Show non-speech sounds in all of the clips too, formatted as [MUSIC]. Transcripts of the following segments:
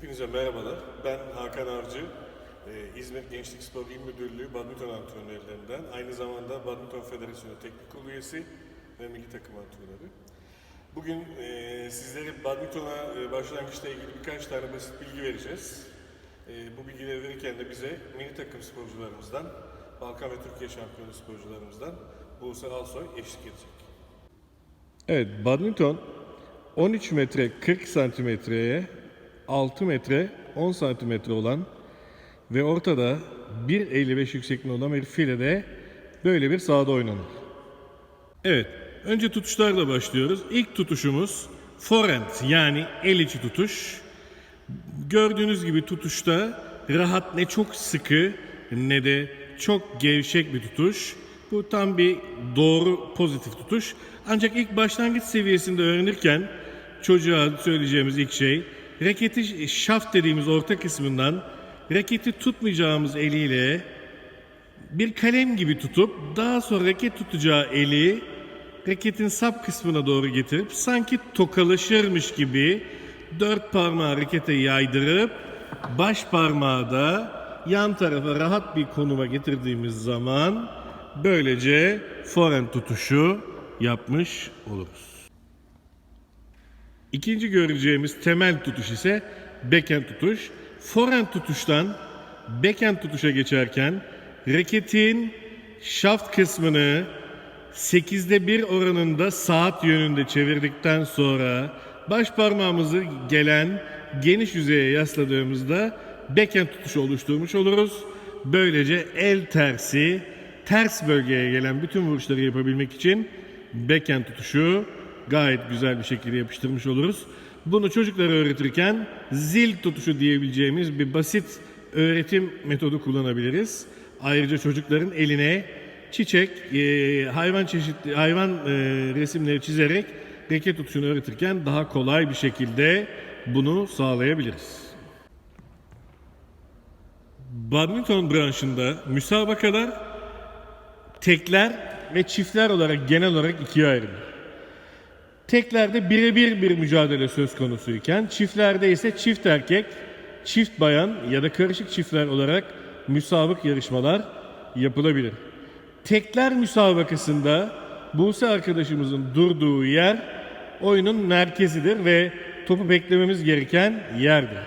Hepinize merhabalar. Ben Hakan Avcı. Ee, İzmir Gençlik Spor İl Müdürlüğü badminton antrenörlerinden. Aynı zamanda Badminton Federasyonu Teknik Kurulu üyesi ve milli takım antrenörü. Bugün e, sizlere badmintona e, başlangıçla ilgili birkaç tane basit bilgi vereceğiz. E, bu bilgileri verirken de bize milli takım sporcularımızdan, Balkan ve Türkiye şampiyonu sporcularımızdan Buse Alsoy eşlik edecek. Evet, badminton 13 metre 40 santimetreye 6 metre 10 santimetre olan ve ortada 1.55 yüksekliğinde olan bir filede böyle bir sahada oynanır. Evet, önce tutuşlarla başlıyoruz. İlk tutuşumuz forehand yani el içi tutuş. Gördüğünüz gibi tutuşta rahat ne çok sıkı ne de çok gevşek bir tutuş. Bu tam bir doğru pozitif tutuş. Ancak ilk başlangıç seviyesinde öğrenirken çocuğa söyleyeceğimiz ilk şey raketi şaft dediğimiz orta kısmından raketi tutmayacağımız eliyle bir kalem gibi tutup daha sonra raket tutacağı eli raketin sap kısmına doğru getirip sanki tokalaşırmış gibi dört parmağı rakete yaydırıp baş parmağı da yan tarafa rahat bir konuma getirdiğimiz zaman böylece forehand tutuşu yapmış oluruz. İkinci göreceğimiz temel tutuş ise backhand tutuş. Forehand tutuştan backhand tutuşa geçerken raketin şaft kısmını 8'de 1 oranında saat yönünde çevirdikten sonra baş parmağımızı gelen geniş yüzeye yasladığımızda backhand tutuşu oluşturmuş oluruz. Böylece el tersi ters bölgeye gelen bütün vuruşları yapabilmek için backhand tutuşu gayet güzel bir şekilde yapıştırmış oluruz. Bunu çocuklara öğretirken zil tutuşu diyebileceğimiz bir basit öğretim metodu kullanabiliriz. Ayrıca çocukların eline çiçek, e, hayvan çeşitli hayvan e, resimleri çizerek reket tutuşunu öğretirken daha kolay bir şekilde bunu sağlayabiliriz. Badminton branşında müsabakalar tekler ve çiftler olarak genel olarak ikiye ayrılır. Teklerde birebir bir mücadele söz konusuyken çiftlerde ise çift erkek, çift bayan ya da karışık çiftler olarak müsabık yarışmalar yapılabilir. Tekler müsabakasında Buse arkadaşımızın durduğu yer oyunun merkezidir ve topu beklememiz gereken yerdir.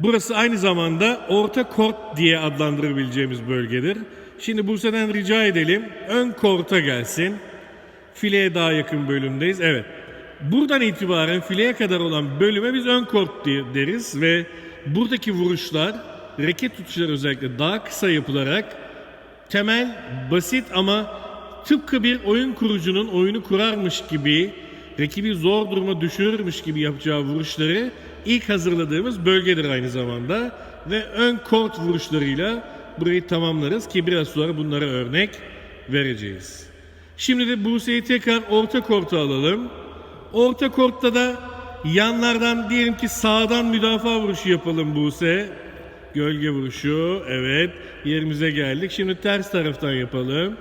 Burası aynı zamanda orta kort diye adlandırabileceğimiz bölgedir. Şimdi Buse'den rica edelim ön korta gelsin. Fileye daha yakın bölümdeyiz. Evet. Buradan itibaren fileye kadar olan bölüme biz ön kort deriz ve buradaki vuruşlar raket tutuşları özellikle daha kısa yapılarak temel, basit ama tıpkı bir oyun kurucunun oyunu kurarmış gibi rakibi zor duruma düşürürmüş gibi yapacağı vuruşları ilk hazırladığımız bölgedir aynı zamanda ve ön kort vuruşlarıyla burayı tamamlarız ki biraz sonra bunlara örnek vereceğiz. Şimdi de Buse'yi tekrar orta korta alalım. Orta kortta da yanlardan diyelim ki sağdan müdafaa vuruşu yapalım Buse. Gölge vuruşu. Evet. Yerimize geldik. Şimdi ters taraftan yapalım.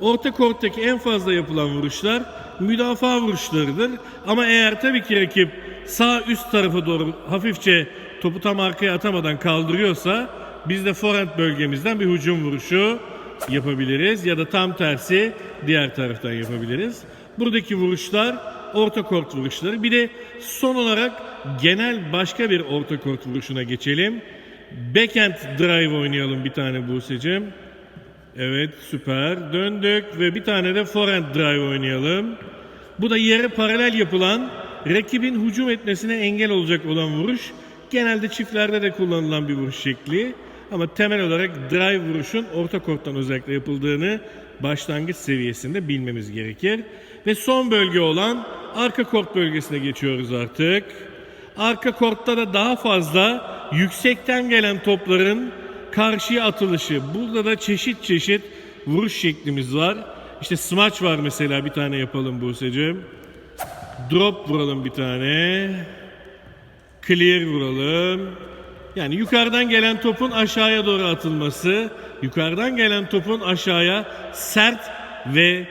Orta korttaki en fazla yapılan vuruşlar müdafaa vuruşlarıdır. Ama eğer tabii ki rakip sağ üst tarafa doğru hafifçe topu tam arkaya atamadan kaldırıyorsa biz de forehand bölgemizden bir hücum vuruşu yapabiliriz ya da tam tersi diğer taraftan yapabiliriz. Buradaki vuruşlar orta kort vuruşları. Bir de son olarak genel başka bir orta kort vuruşuna geçelim. Backhand drive oynayalım bir tane Buse'cim. Evet süper. Döndük ve bir tane de forehand drive oynayalım. Bu da yere paralel yapılan rakibin hücum etmesine engel olacak olan vuruş. Genelde çiftlerde de kullanılan bir vuruş şekli. Ama temel olarak drive vuruşun orta korttan özellikle yapıldığını başlangıç seviyesinde bilmemiz gerekir. Ve son bölge olan arka kort bölgesine geçiyoruz artık. Arka kortta da daha fazla yüksekten gelen topların karşıya atılışı. Burada da çeşit çeşit vuruş şeklimiz var. İşte smaç var mesela bir tane yapalım Buse'cim. Drop vuralım bir tane. Clear vuralım. Yani yukarıdan gelen topun aşağıya doğru atılması, yukarıdan gelen topun aşağıya sert ve e,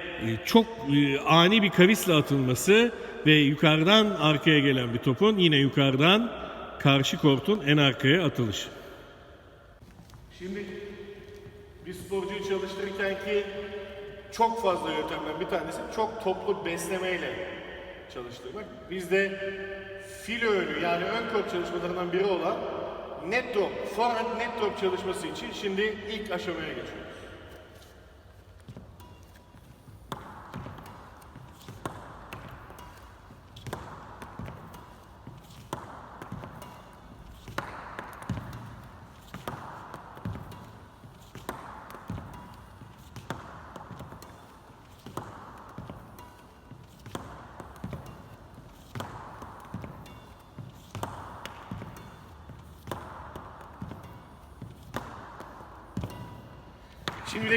çok e, ani bir kavisle atılması ve yukarıdan arkaya gelen bir topun yine yukarıdan karşı kortun en arkaya atılış. Şimdi bir sporcuyu çalıştırırken ki çok fazla yöntemden bir tanesi çok toplu beslemeyle çalıştırmak. Bizde filo önü yani ön kol çalışmalarından biri olan net drop, forehand net drop çalışması için şimdi ilk aşamaya geçiyoruz.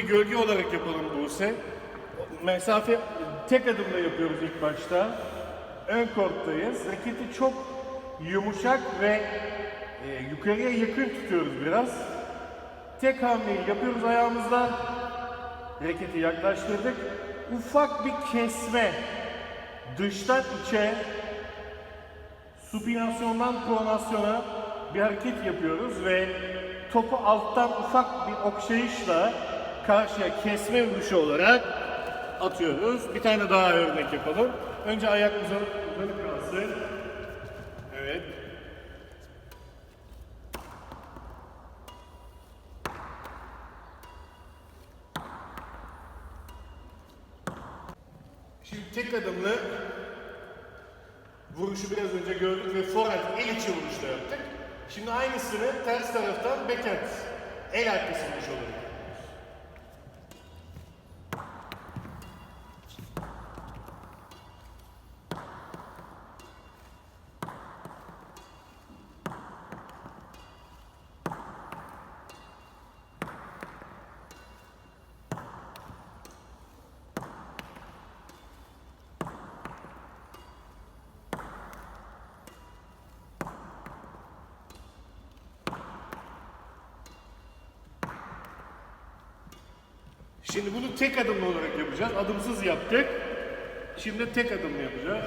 Gölge olarak yapalım Buse. Mesafe tek adımla yapıyoruz ilk başta. Ön korttayız. Raketi çok yumuşak ve e, yukarıya yakın tutuyoruz biraz. Tek hamleyi yapıyoruz ayağımızla. Raketi yaklaştırdık. Ufak bir kesme. Dıştan içe supinasyondan pronasyona bir hareket yapıyoruz ve topu alttan ufak bir okşayışla karşıya kesme vuruşu olarak atıyoruz. Bir tane daha örnek yapalım. Önce ayak uzanıp kalsın. Evet. Şimdi tek adımlı vuruşu biraz önce gördük ve forehand el içi vuruşla yaptık. Şimdi aynısını ters taraftan backhand el arkası vuruş olarak yapıyoruz. Şimdi bunu tek adımlı olarak yapacağız. Adımsız yaptık. Şimdi tek adımlı yapacağız.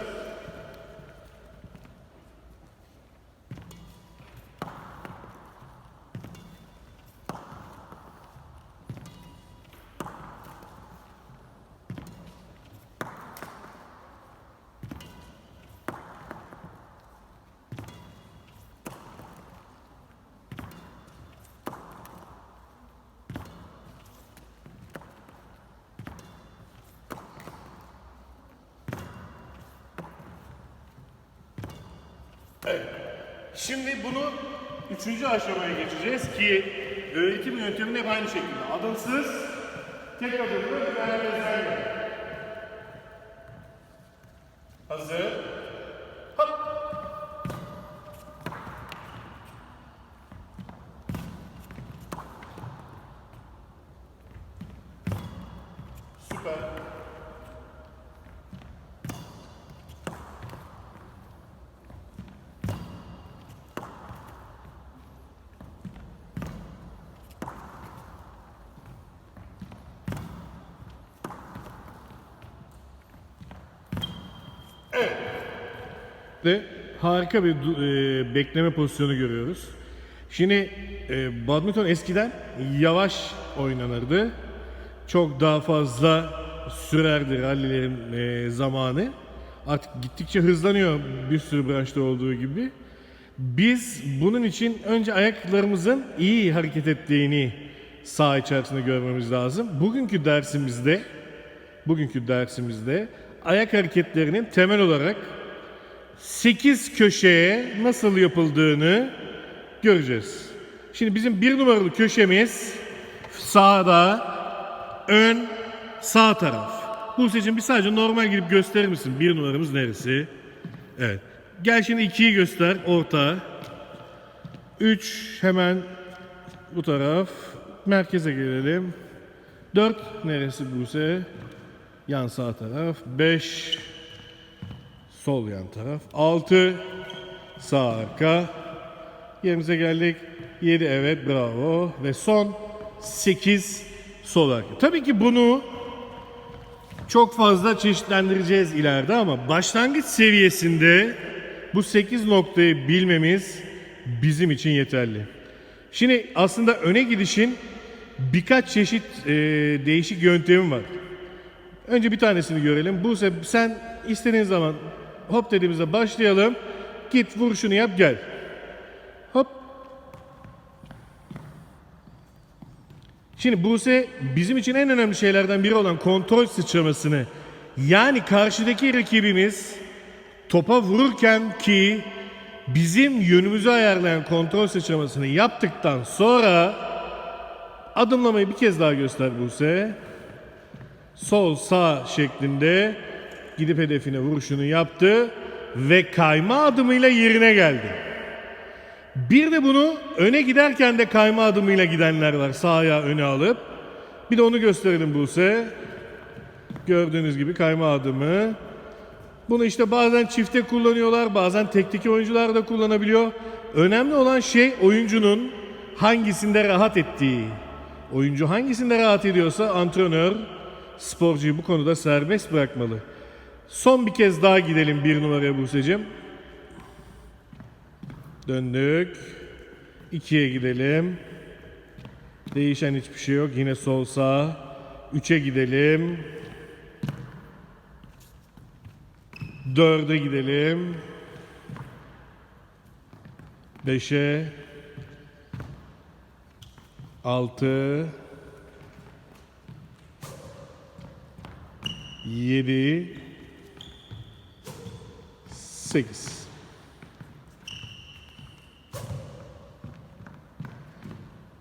Şimdi bunu üçüncü aşamaya geçeceğiz ki öğretim yöntemini hep aynı şekilde. Adımsız, tek adımlı ve merkezlerle. Hazır. Hop. Süper. De harika bir e, bekleme pozisyonu görüyoruz. Şimdi e, badminton eskiden yavaş oynanırdı. Çok daha fazla sürerdi rallilerin e, zamanı. Artık gittikçe hızlanıyor bir sürü branşta olduğu gibi. Biz bunun için önce ayaklarımızın iyi hareket ettiğini saha içerisinde görmemiz lazım. Bugünkü dersimizde bugünkü dersimizde ayak hareketlerinin temel olarak 8 köşeye nasıl yapıldığını göreceğiz. Şimdi bizim bir numaralı köşemiz sağda ön sağ taraf. Bu seçim bir sadece normal gidip gösterir misin? Bir numaramız neresi? Evet. Gel şimdi ikiyi göster orta. Üç hemen bu taraf. Merkeze gelelim. Dört neresi Buse? Yan sağ taraf. Beş Sol yan taraf. 6 sağ arka. Yerimize geldik. 7 evet bravo. Ve son 8 sol arka. Tabii ki bunu çok fazla çeşitlendireceğiz ileride ama başlangıç seviyesinde bu 8 noktayı bilmemiz bizim için yeterli. Şimdi aslında öne gidişin birkaç çeşit e, değişik yöntemi var. Önce bir tanesini görelim. Buse sen istediğin zaman hop dediğimizde başlayalım. Git vur şunu yap gel. Hop. Şimdi Buse bizim için en önemli şeylerden biri olan kontrol sıçramasını yani karşıdaki rakibimiz topa vururken ki bizim yönümüzü ayarlayan kontrol sıçramasını yaptıktan sonra adımlamayı bir kez daha göster Buse. Sol sağ şeklinde gidip hedefine vuruşunu yaptı ve kayma adımıyla yerine geldi. Bir de bunu öne giderken de kayma adımıyla gidenler var. Sağ ayağı öne alıp. Bir de onu gösterelim Buse. Gördüğünüz gibi kayma adımı. Bunu işte bazen çifte kullanıyorlar, bazen tekteki oyuncular da kullanabiliyor. Önemli olan şey oyuncunun hangisinde rahat ettiği. Oyuncu hangisinde rahat ediyorsa antrenör sporcuyu bu konuda serbest bırakmalı. Son bir kez daha gidelim bir numaraya Buse'cim. Döndük. İkiye gidelim. Değişen hiçbir şey yok. Yine sol sağ. Üçe gidelim. Dörde gidelim. Beşe. Altı. Yedi. Sekiz.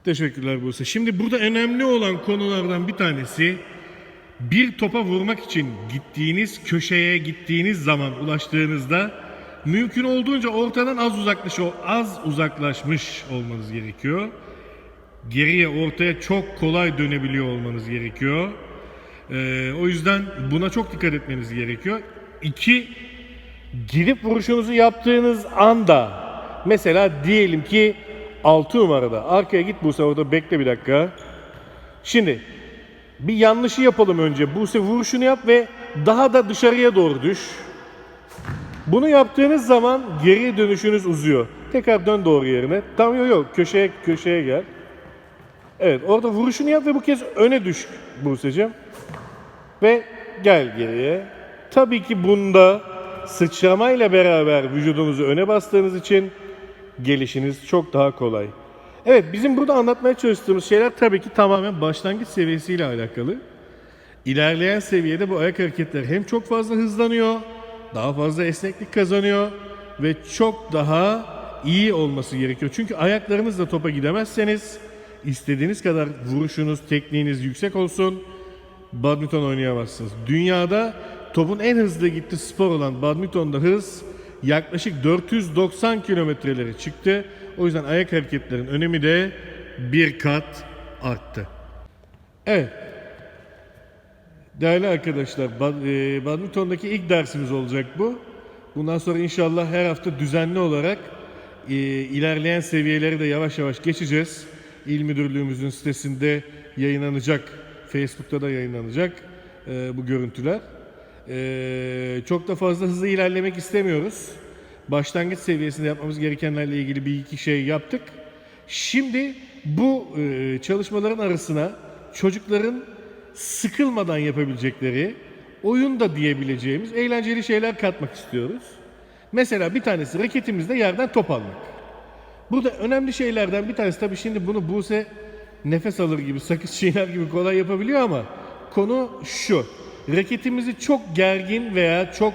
Teşekkürler Buse. Şimdi burada önemli olan konulardan bir tanesi bir topa vurmak için gittiğiniz köşeye gittiğiniz zaman ulaştığınızda mümkün olduğunca ortadan az uzaklaş az uzaklaşmış olmanız gerekiyor. Geriye ortaya çok kolay dönebiliyor olmanız gerekiyor. Ee, o yüzden buna çok dikkat etmeniz gerekiyor. İki, girip vuruşunuzu yaptığınız anda mesela diyelim ki 6 numarada arkaya git Buse orada bekle bir dakika. Şimdi bir yanlışı yapalım önce. Buse vuruşunu yap ve daha da dışarıya doğru düş. Bunu yaptığınız zaman geri dönüşünüz uzuyor. Tekrar dön doğru yerine. Tam yok yok köşeye köşeye gel. Evet orada vuruşunu yap ve bu kez öne düş Buse'cim. Ve gel geriye. Tabii ki bunda sıçramayla beraber vücudunuzu öne bastığınız için gelişiniz çok daha kolay. Evet bizim burada anlatmaya çalıştığımız şeyler tabii ki tamamen başlangıç seviyesiyle alakalı. İlerleyen seviyede bu ayak hareketleri hem çok fazla hızlanıyor, daha fazla esneklik kazanıyor ve çok daha iyi olması gerekiyor. Çünkü ayaklarınızla topa gidemezseniz istediğiniz kadar vuruşunuz, tekniğiniz yüksek olsun badminton oynayamazsınız. Dünyada topun en hızlı gittiği spor olan badmintonda hız yaklaşık 490 kilometreleri çıktı. O yüzden ayak hareketlerin önemi de bir kat arttı. Evet. Değerli arkadaşlar, e, badmintondaki ilk dersimiz olacak bu. Bundan sonra inşallah her hafta düzenli olarak e, ilerleyen seviyeleri de yavaş yavaş geçeceğiz. İl Müdürlüğümüzün sitesinde yayınlanacak, Facebook'ta da yayınlanacak e, bu görüntüler. E, çok da fazla hızlı ilerlemek istemiyoruz. Başlangıç seviyesinde yapmamız gerekenlerle ilgili bir iki şey yaptık. Şimdi bu e, çalışmaların arasına çocukların sıkılmadan yapabilecekleri, oyun da diyebileceğimiz eğlenceli şeyler katmak istiyoruz. Mesela bir tanesi raketimizde yerden top almak. Burada önemli şeylerden bir tanesi tabii şimdi bunu Buse nefes alır gibi, sakız çiğner gibi kolay yapabiliyor ama konu şu. Raketimizi çok gergin veya çok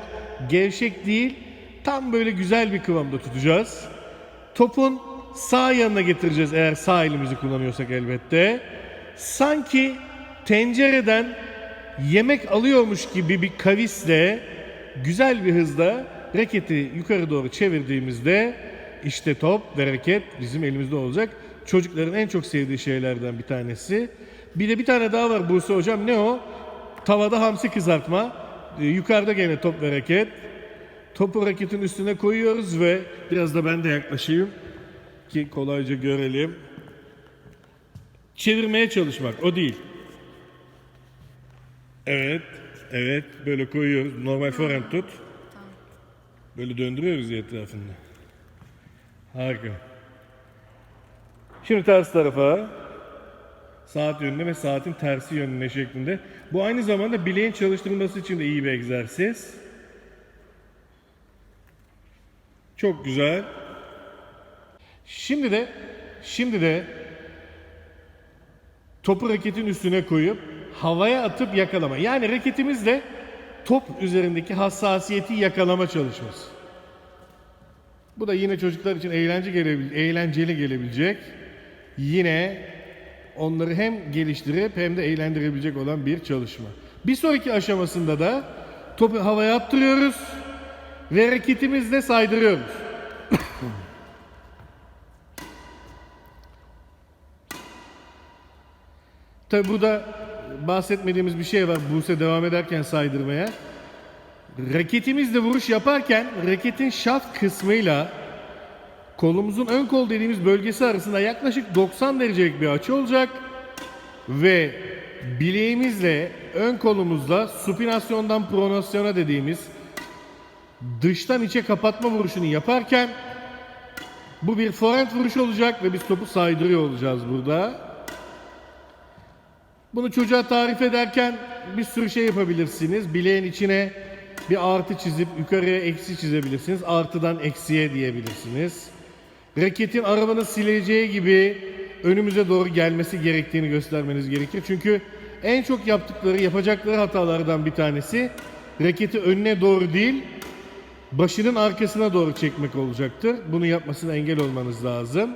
gevşek değil, tam böyle güzel bir kıvamda tutacağız. Topun sağ yanına getireceğiz eğer sağ elimizi kullanıyorsak elbette. Sanki tencereden yemek alıyormuş gibi bir kavisle güzel bir hızda raketi yukarı doğru çevirdiğimizde işte top ve raket bizim elimizde olacak. Çocukların en çok sevdiği şeylerden bir tanesi. Bir de bir tane daha var Buse hocam ne o? Tavada hamsi kızartma. Ee, yukarıda gene top ve raket. Topu raketin üstüne koyuyoruz ve biraz da ben de yaklaşayım ki kolayca görelim. Çevirmeye çalışmak o değil. Evet, evet böyle koyuyoruz. Normal forehand tut. Böyle döndürüyoruz etrafında. Harika. Şimdi ters tarafa. Saat yönüne ve saatin tersi yönüne şeklinde. Bu aynı zamanda bileğin çalıştırılması için de iyi bir egzersiz. Çok güzel. Şimdi de şimdi de topu raketin üstüne koyup havaya atıp yakalama. Yani raketimizle top üzerindeki hassasiyeti yakalama çalışması. Bu da yine çocuklar için eğlence gelebil eğlenceli gelebilecek. Yine onları hem geliştirip hem de eğlendirebilecek olan bir çalışma. Bir sonraki aşamasında da topu havaya attırıyoruz ve raketimizle saydırıyoruz. [LAUGHS] Tabi burada bahsetmediğimiz bir şey var Buse devam ederken saydırmaya. Raketimizle vuruş yaparken raketin şaft kısmıyla kolumuzun ön kol dediğimiz bölgesi arasında yaklaşık 90 derecelik bir açı olacak ve bileğimizle ön kolumuzla supinasyondan pronasyona dediğimiz dıştan içe kapatma vuruşunu yaparken bu bir forehand vuruş olacak ve biz topu saydırıyor olacağız burada. Bunu çocuğa tarif ederken bir sürü şey yapabilirsiniz. Bileğin içine bir artı çizip yukarıya eksi çizebilirsiniz. Artıdan eksiye diyebilirsiniz. Raketin arabanın sileceği gibi önümüze doğru gelmesi gerektiğini göstermeniz gerekir. Çünkü en çok yaptıkları, yapacakları hatalardan bir tanesi raketi önüne doğru değil, başının arkasına doğru çekmek olacaktır. Bunu yapmasına engel olmanız lazım.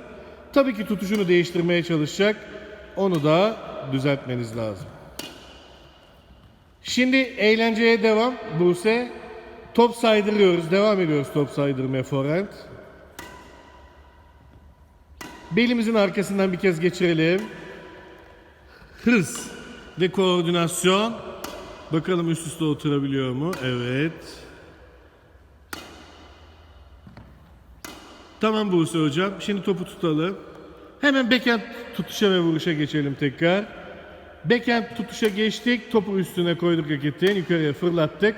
Tabii ki tutuşunu değiştirmeye çalışacak. Onu da düzeltmeniz lazım. Şimdi eğlenceye devam. Buse. Top saydırıyoruz. Devam ediyoruz top saydırmaya forehand. Belimizin arkasından bir kez geçirelim. Hız ve koordinasyon. Bakalım üst üste oturabiliyor mu? Evet. Tamam Buse hocam. Şimdi topu tutalım. Hemen backhand tutuşa ve vuruşa geçelim tekrar. Backhand tutuşa geçtik. Topu üstüne koyduk raketin. Yukarıya fırlattık.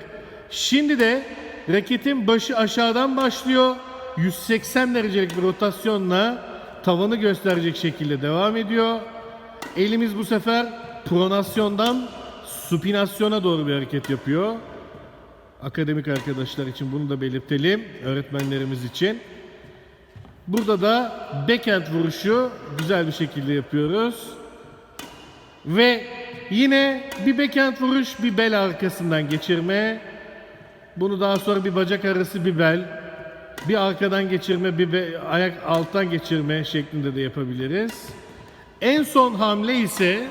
Şimdi de raketin başı aşağıdan başlıyor. 180 derecelik bir rotasyonla tavanı gösterecek şekilde devam ediyor. Elimiz bu sefer pronasyondan supinasyona doğru bir hareket yapıyor. Akademik arkadaşlar için bunu da belirtelim. Öğretmenlerimiz için. Burada da backhand vuruşu güzel bir şekilde yapıyoruz. Ve yine bir backhand vuruş, bir bel arkasından geçirme. Bunu daha sonra bir bacak arası bir bel, bir arkadan geçirme, bir ayak alttan geçirme şeklinde de yapabiliriz. En son hamle ise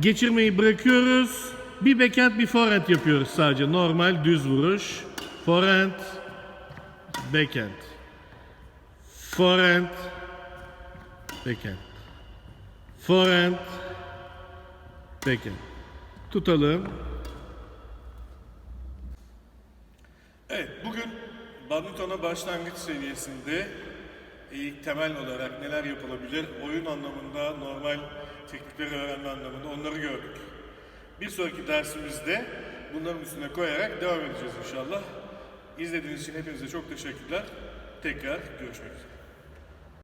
geçirmeyi bırakıyoruz. Bir backhand, bir forehand yapıyoruz sadece. Normal düz vuruş. Forehand, backhand. Forehand, backhand. Forehand, backhand. Tutalım. Evet, bugün badmintona başlangıç seviyesinde ilk temel olarak neler yapılabilir, oyun anlamında, normal teknikleri öğrenme anlamında onları gördük. Bir sonraki dersimizde bunların üstüne koyarak devam edeceğiz inşallah. İzlediğiniz için hepinize çok teşekkürler. Tekrar görüşmek üzere.